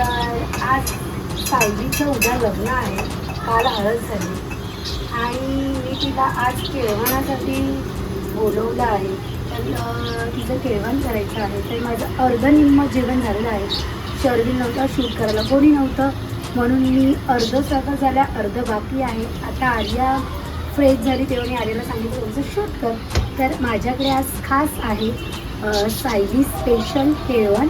तर आज सायलीचं उद्या लग्न आहे. काल हळद झाली. आणि मी तिला आज केळवणासाठी बोलवलं आहे. तर तिचं केळवण करायचं आहे. तर माझं अर्ध निम्म जेवण झालेलं आहे. शर्विल नव्हता शूट करायला. कोणी नव्हतं. म्हणून मी अर्ध स्वतः झाल्या अर्ध बाकी आहे. आता आर्या फ्रेश झाली. तेव्हा मी आर्याला सांगितलं तुमचं शूट कर. तर माझ्याकडे आज खास आहे सायली स्पेशल केळवण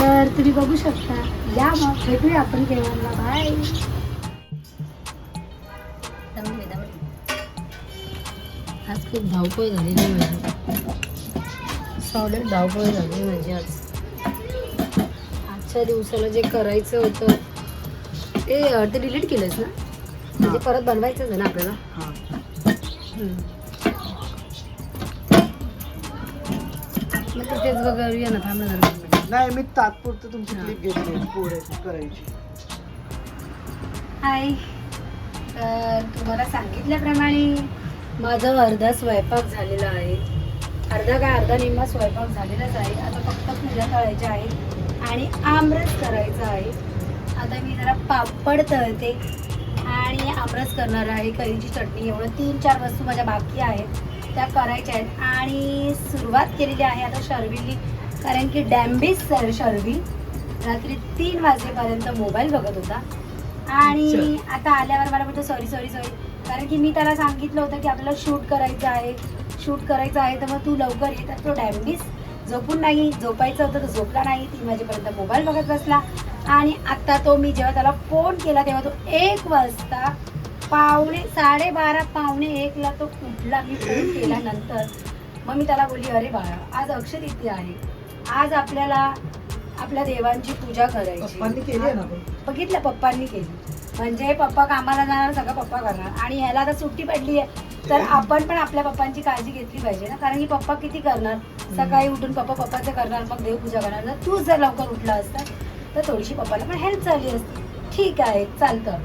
तर तुम्ही बघू शकता. या मग भेटूया आपण केळवणला बाय आज खूप धावपळ झाली नाही माझी. सॉलिड धावपळ झाली माझी आज. आजच्या दिवसाला जे करायचं होतं ते ते डिलीट केलंस ना? म्हणजे परत बनवायचंच आहे ना आपल्याला. मग तिथेच बघूया ना थांब ना जरा दोन मिनिटं. नाही मी तात्पुरतं तुमची. क्लिप घेतली पोळ्याची करायची. हाय. तर तुम्हाला सांगितल्याप्रमाणे माझं अर्धा स्वयंपाक झालेला आहे. अर्धा काय अर्धा निम्मा स्वयंपाक झालेलाच आहे. आता फक्त पुऱ्या तळायच्या आहेत आणि आमरस करायचा आहे. आता मी जरा पापड तळते आणि आमरस करणार आहे. कढीची चटणी एवढं तीन चार वस्तू माझ्या बाकी आहेत. त्या करायच्या आहेत आणि सुरुवात केलेली आहे. आता शर्विलनी कारण की डॅम्बिस सर शर्विल रात्री तीन वाजेपर्यंत मोबाईल बघत होता. आणि आता आल्यावर मला म्हणतो सॉरी सॉरी सॉरी कारण की मी त्याला सांगितलं होतं की आपल्याला शूट करायचं आहे. शूट करायचं आहे तर मग तू लवकर ये. तर तो डॅम्बिस झोपून नाही झोपायचं होतं तर झोपला नाही. तीन वाजेपर्यंत मोबाईल बघत बसला. आणि आता तो मी जेव्हा त्याला फोन केला तेव्हा तो एक वाजता पावणे साडेबारा पावणे एकला तो उठला. मी फोन केल्यानंतर मग मी त्याला बोलली अरे बाळा आज अक्षय तिथी आहे. आज आपल्याला आपल्या देवांची पूजा करायची. केली आहे ना पण बघितलं पप्पांनी केली. म्हणजे पप्पा कामाला जाणार सगळं पप्पा करणार. आणि ह्याला आता सुट्टी पडली आहे तर आपण पण आपल्या पप्पांची काळजी घेतली पाहिजे ना. कारण की पप्पा किती करणार? सकाळी उठून पप्पा पप्पाचं करणार मग देवपूजा करणार. जर तू जर लवकर उठला असता तर थोडीशी पप्पाला पण हेल्प झाली असती. ठीक आहे चालतं.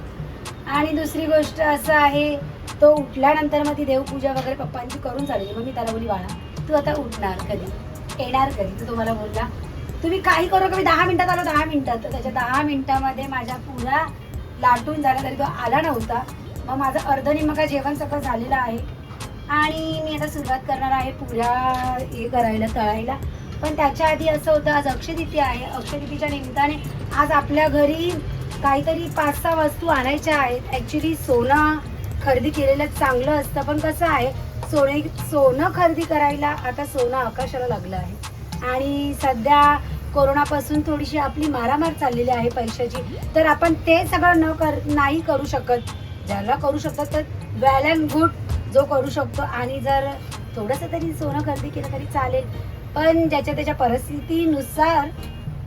आणि दुसरी गोष्ट असं आहे तो उठल्यानंतर मग ती देवपूजा वगैरे पप्पांची करून चालली. मग मी त्याला बोली बाळा तू आता उठणार कधी? येणार कधी तर तुम्हाला बोलला तुम्ही काही करू का मी दहा मिनिटात आलो दहा मिनिटात. तर त्याच्या दहा मिनिटामध्ये माझ्या पुरा लाटून झाला तरी तो आला नव्हता. मग माझं अर्ध निमका जेवण सगळं झालेलं आहे. आणि मी आता सुरुवात करणार आहे पुऱ्या हे करायला तळायला. पण त्याच्या आधी असं होतं आज अक्षयतिथी आहे. अक्षयतिथीच्या निमित्ताने आज आपल्या घरी काहीतरी पाच सहा वस्तू आणायच्या आहेत. ॲक्च्युली सोनं खरेदी केलेलं चांगलं असतं पण कसं आहे सोने सोनं खरेदी करायला आता सोनं आकाशाला लागलं आहे. आणि सध्या कोरोनापासून थोडीशी आपली मारामार चाललेली आहे पैशाची. तर आपण ते सगळं न कर नाही करू शकत. ज्याला करू शकतात तर वेल अँड गुड जो करू शकतो. आणि जर थोडंसं तरी सोनं खरेदी केलं तरी चालेल. पण ज्याच्या त्याच्या परिस्थितीनुसार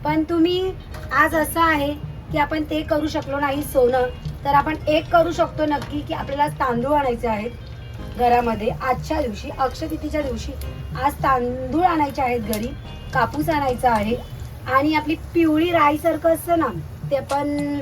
पण तुम्ही आज असं आहे की आपण ते करू शकलो नाही सोनं. तर आपण एक करू शकतो नक्की की आपल्याला तांदूळ आणायचे आहेत. घरामध्ये आजच्या दिवशी अक्षतिथीच्या दिवशी आज तांदूळ आणायचे आहेत घरी कापूस आणायचा आहे आणि आपली पिवळी राईसारखं असतं ना ते आपण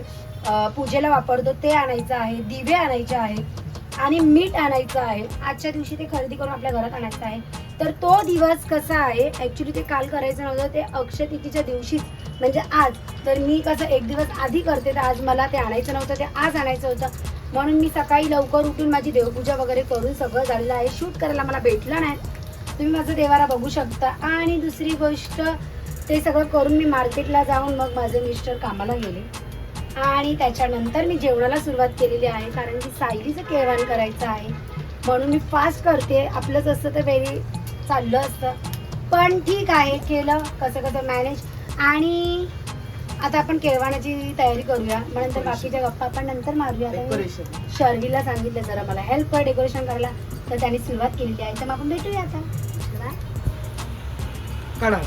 पूजेला वापरतो. ते आणायचं आहे दिवे आणायचे आहेत आणि मीठ आणायचं आहे. आजच्या दिवशी ते खरेदी करून आपल्या घरात आणायचं आहे. तर तो दिवस कसा आहे? ॲक्च्युली ते काल करायचं नव्हतं ते अक्षतिथीच्या दिवशीच. म्हणजे आज. तर मी कसं एक दिवस आधी करते तर आज मला ते आणायचं नव्हतं ते आज आणायचं होतं. म्हणून मी सकाळी लवकर उठून माझी देवपूजा वगैरे करून सगळं झालेलं आहे. शूट करायला मला भेटलं नाही. तुम्ही माझं देवारा बघू शकता. आणि दुसरी गोष्ट ते सगळं करून मी मार्केटला जाऊन मग माझे मिस्टर कामाला गेले. आणि त्याच्यानंतर मी जेवणाला सुरुवात केलेली आहे कारण की सायलीचं केवण करायचं आहे. म्हणून मी फास्ट करते. आपलंच असतं तर वेळी चाललं असतं. पण ठीक आहे केलं. कसं कसं मॅनेज आणि आता आपण केळवणाची तयारी करूया. मग नंतर बाकीच्या गप्पा आपण नंतर मारूया. डेकोरेशन शर्वीला सांगितलं जरा मला. हेल्प कर डेकोरेशन करायला तर त्यांनी सुरुवात केलेली आहे. तर मग आपण भेटूया आता. काढा.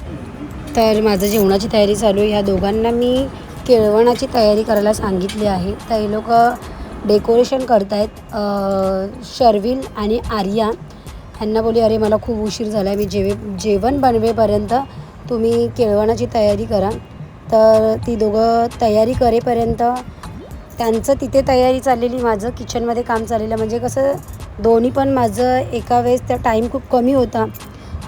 तर माझं जेवणाची तयारी चालू आहे. ह्या दोघांना मी केळवणाची तयारी करायला सांगितली आहे. तर हे लोक डेकोरेशन करतायत. अं, शर्विल आणि आर्या. ह्यांना बोली अरे मला खूप उशीर झाला आहे मी जेवे जेवण बनवेपर्यंत तुम्ही केळवणाची तयारी करा. तर ती दोघं तयारी करेपर्यंत त्यांचं तिथे तयारी चाललेली माझं किचनमध्ये काम चाललेलं. म्हणजे कसं दोन्ही पण माझं एका वेळेस त्या टाईम खूप कमी होता.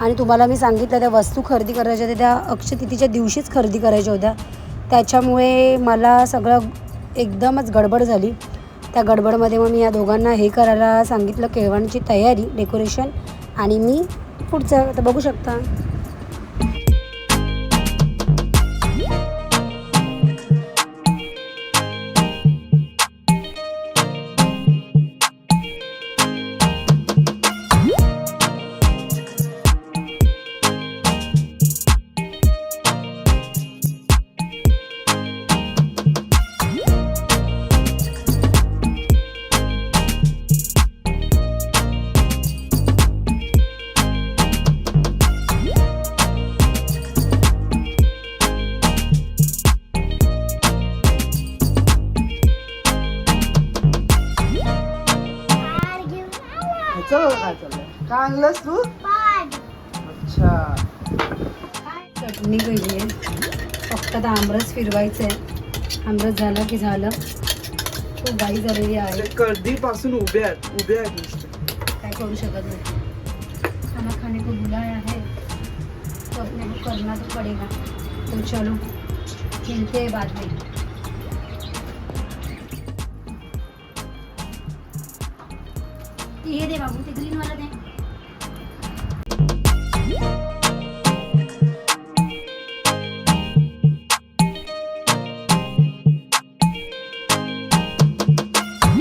आणि तुम्हाला मी सांगितलं त्या वस्तू खरेदी करायच्या होत्या त्या अक्षतिथीच्या दिवशीच खरेदी करायच्या होत्या. त्याच्यामुळे मला सगळं एकदमच गडबड झाली. त्या गडबडमध्ये मग मी या दोघांना हे करायला सांगितलं केळवणची तयारी डेकोरेशन आणि मी पुढचं. आता बघू शकता. फक्त आता आमरस फिरवायचं आहे आमरस झालं की झालं. खूप गाई झालेली आहे. कधीपासून उभे आहेत? उभे आहेत नुसते. काय करू शकत नाही. खाना खाने को बुलाया है तो अपने को करना तो पड़ेगा तो चलो. मिलते बाद में. ये दे बाबू ते ग्रीन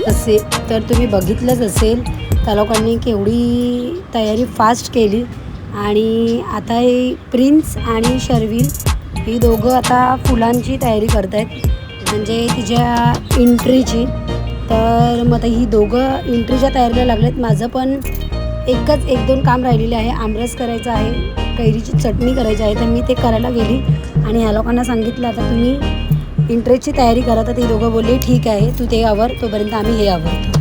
असे तर तुम्ही बघितलंच असेल. त्या लोकांनी केवढी तयारी फास्ट केली. आणि आता हे प्रिन्स आणि शर्विल ही दोघं आता फुलांची तयारी करत आहेत म्हणजे तिच्या एंट्रीची तर मग आता ही दोघं एंट्रीच्या तयारीला लागलेत. माझं पण एकच एक दोन काम राहिलेले आहे. आमरस करायचं आहे. कैरीची चटणी करायची आहे. तर मी ते करायला गेली. आणि ह्या लोकांना सांगितलं आता तुम्ही इंटरेस्टची तयारी करा तर ते दोघं बोलले ठीक आहे तू ते आवर तोपर्यंत आम्ही हे आवरतो.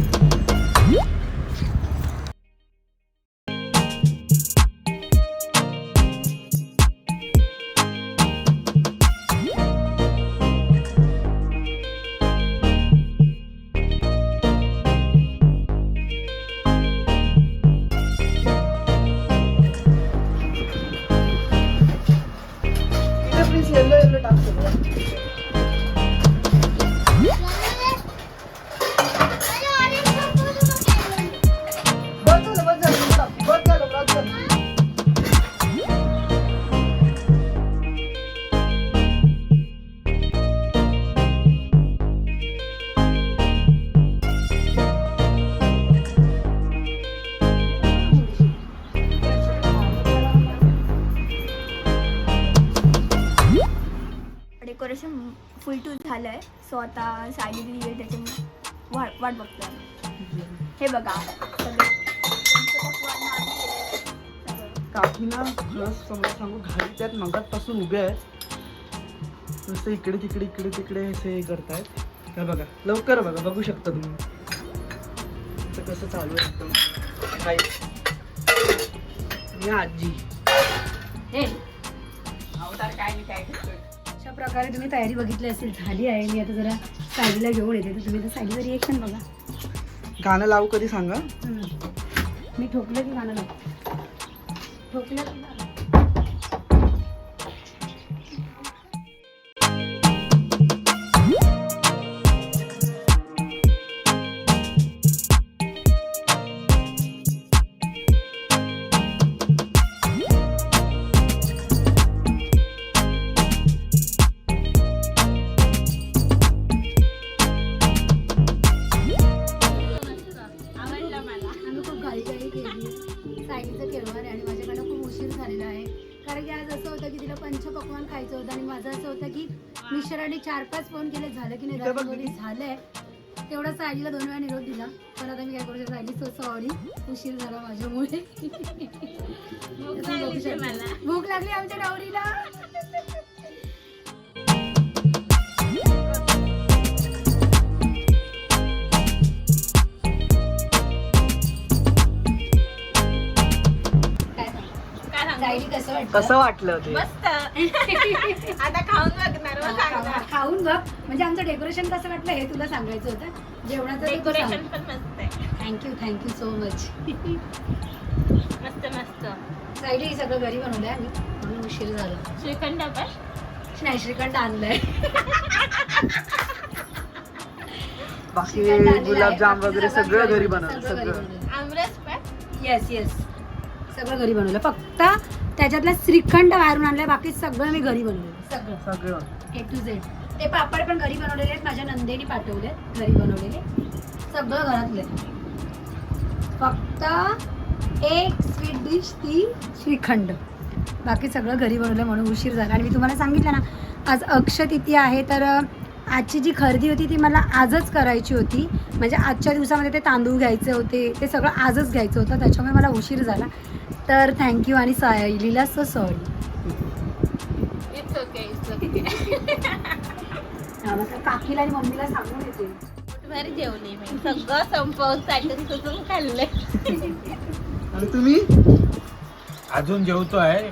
फुल टू झालं आहे सो आता साडी दिली आहे त्याच्यामुळे वाट वाट आम्ही. हे बघा. सगळं. काकीना खरंच समजा सांगू घरी त्यात मगातपासून उभे आहेत. नुसतं इकडे तिकडे इकडे तिकडे असे हे करतायत. हे बघा लवकर बघा बघू शकता तुम्ही. तर कसं चालू आहे काय आजी अशा प्रकारे तुम्ही तयारी बघितली असेल झाली आहे. मी आता जरा साडीला घेऊन येते. तर तुम्ही तर साडीचं रिएक्शन बघा. गाणं लावू कधी सांगा. मी ठोकलं की गाणं लावतो ठोकलं पाच फोन केले झालं की नाही. झालंय. तेवढा सायलीला दोन वेळा निरोप दिला. पण आता मी काय करू शकतो सायली सो सॉरी उशीर झाला माझ्यामुळे. भूक लागली आमच्या डावरीला काय सांगू? सायली कसं वाटलं ते? मस्त. आता म्हणजे आमचं डेकोरेशन कसं वाटलं हे तुला सांगायचं होतं. जेवणाचं डेकोरेशन पण मस्त आहे. थँक्यू थँक्यू सो मच मस्त मस्त. हे सगळं घरी बनवलंय आम्ही. म्हणून उशीर झाला. श्रीखंड पण नाही श्रीखंड आणलंय. बाकी श्रीखंड आणलेलं आहे. गुलाबजाम वगैरे बाकी सगळं घरी बनवलं, बनवलं सगळं घरी सगळं. बनवलं. आमरस पण? येस येस सगळं घरी बनवलं. फक्त त्याच्यातलं श्रीखंड बाहेरून आणलंय. बाकी सगळं मी घरी बनवलं सगळं. सगळं. ए टू झेड ते पापड पण घरी बनवलेले आहेत माझ्या नंदेने पाठवले घरी बनवलेले. सगळं घरातलं. फक्त एक स्वीट डिश ती श्रीखंड. बाकी सगळं घरी बनवलं म्हणून उशीर झाला. आणि मी तुम्हाला सांगितलं ना आज अक्षय तिथी आहे तर आजची जी खरेदी होती ती मला आजच करायची होती. म्हणजे आजच्या दिवसामध्ये ते तांदूळ घ्यायचे होते ते सगळं आजच घ्यायचं होतं त्याच्यामुळे मला उशीर झाला. तर थँक्यू आणि सायलीला सो सॉरी काकीला आणि मम्मीला सांगून येते. भारी जेवली मी. सगळं संपवून साठून सुचून खाल्लंय? आणि तुम्ही? अजून जेवतो आहे.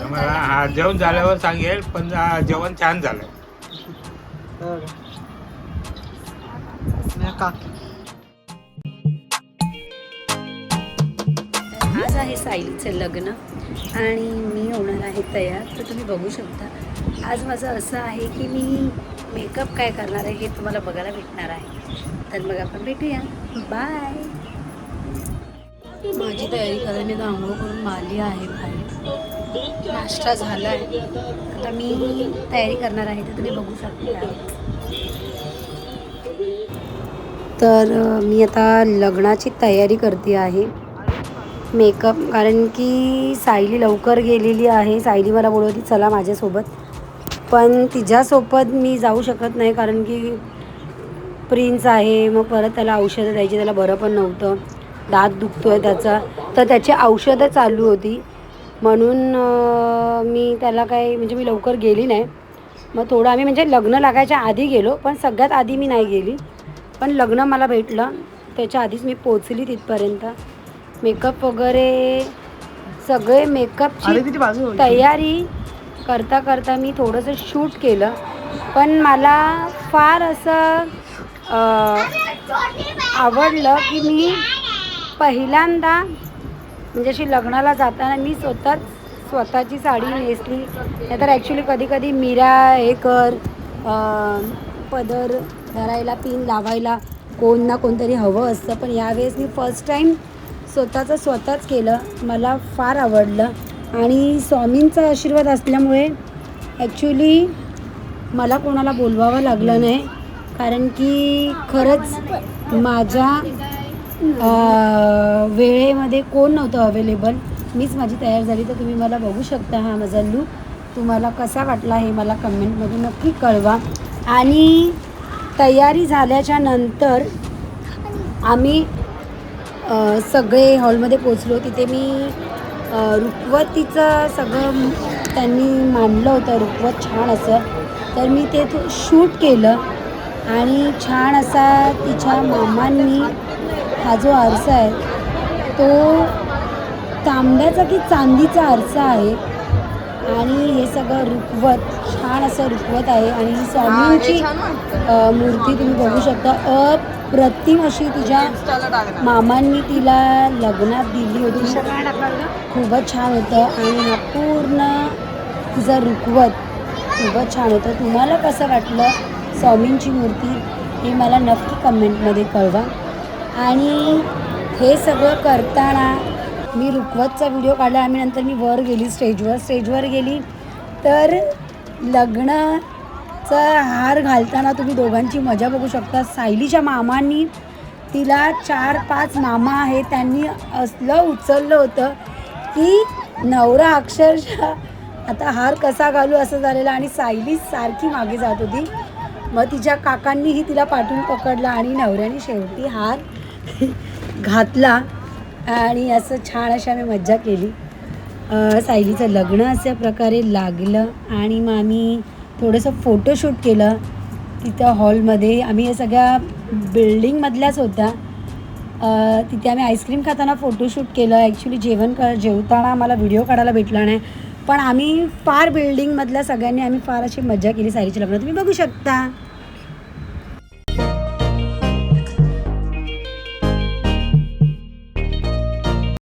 मला हा जेवण झाल्यावर सांगेल पण आ, जेवण छान झालं काकी. आज आहे सायलीचं लग्न आणि मी होणार आहे तयार तर तुम्ही बघू शकता. आज माझं असं आहे की मी मेकअप काय करणार आहे हे तुम्हाला बघायला भेटणार आहे. तर मग आपण भेटूया. बाय माझी तयारी करायला मी आंघोळ करून आली आहे बाहेर. नाश्ता झाला आहे आता मी तयारी करणार आहे ते तुम्ही बघू शकता. तर मी आता लग्नाची तयारी करते आहे. मेकअप कारण की सायली लवकर गेलेली आहे. सायली मला होती चला माझ्यासोबत. पण तिच्यासोबत मी जाऊ शकत नाही कारण की प्रिन्स आहे मग परत त्याला औषधं द्यायची त्याला बरं पण नव्हतं. दात दुखतोय त्याचा. तर त्याची औषधं चालू होती. म्हणून मी त्याला काय म्हणजे मी लवकर गेली नाही. मग थोडं आम्ही म्हणजे लग्न लागायच्या आधी गेलो पण सगळ्यात आधी मी नाही गेली. पण लग्न मला भेटलं. त्याच्या आधीच मी पोचली तिथपर्यंत. मेकअप वगैरे सगळे मेकअपची. तयारी करता करता मी थोडंसं शूट केलं. पण मला फार असं आवडलं की मी पहिल्यांदा म्हणजे अशी लग्नाला जाताना मी स्वतःच स्वतःची साडी नेसली. नाहीतर ॲक्च्युली कधी कधी मिरा हे कर पदर धरायला पिन लावायला कोण ना कोणतरी हवं असतं. पण यावेळेस मी फर्स्ट टाईम स्वतःचं स्वतःच केलं. मला फार आवडलं. आणि स्वामींचा आशीर्वाद असल्यामुळे ॲक्च्युली मला कोणाला बोलवावं लागलं नाही. कारण की खरंच माझ्या वेळेमध्ये कोण नव्हतं अवेलेबल मीच माझी तयार झाली. तर तुम्ही मला बघू शकता हा माझा लूक तुम्हाला कसा वाटला हे मला कमेंटमध्ये नक्की कळवा. आणि तयारी झाल्याच्यानंतर आम्ही सगळे हॉलमध्ये पोचलो तिथे मी रुखवतीचं सगळं त्यांनी मांडलं होतं रुखवत छान असं. तर मी ते शूट केलं आणि छान असा तिच्या मामांनी हा जो आरसा आहे तो तांब्याचा की चांदीचा आरसा आहे. आणि हे सगळं रुखवत छान असं रुखवत आहे. आणि स्वामींची मूर्ती तुम्ही बघू शकता. अप्रतिम अशी तिच्या मामांनी तिला लग्नात दिली होती. खूपच छान होतं. आणि हा पूर्ण तिचा रुखवत खूपच छान होतं. तुम्हाला कसं वाटलं स्वामींची मूर्ती हे मला नक्की कमेंटमध्ये कळवा. आणि हे सगळं करताना मी रुखवतचा व्हिडिओ काढला. आम्ही नंतर मी वर गेली स्टेजवर. स्टेजवर गेली तर चा हार घालताना तुम्ही दोघांची मजा बघू शकता. सायलीच्या मामांनी तिला चार पाच मामा आहेत. त्यांनी असलं उचललं होतं की नवरा अक्षरशः आता हार कसा घालू असं झालेलं आणि सायली सारखी मागे जात होती. मग तिच्या काकांनीही तिला पाठवून पकडला आणि नवऱ्याने शेवटी हार घातला आणि असं छान अशी आम्ही मज्जा केली. सायलीचं लग्न अशा प्रकारे लागलं आणि मग आम्ही थोडंसं फोटोशूट केलं. तिथं हॉलमध्ये आम्ही या सगळ्या बिल्डिंगमधल्याच होत्या. तिथे आम्ही आईस्क्रीम खाताना फोटोशूट केलं. ॲक्च्युली जेवण क जेवताना आम्हाला व्हिडिओ काढायला भेटला नाही. पण आम्ही फार बिल्डिंगमधल्या सगळ्यांनी आम्ही फार अशी मजा केली सारीची लग्नात. तुम्ही बघू शकता.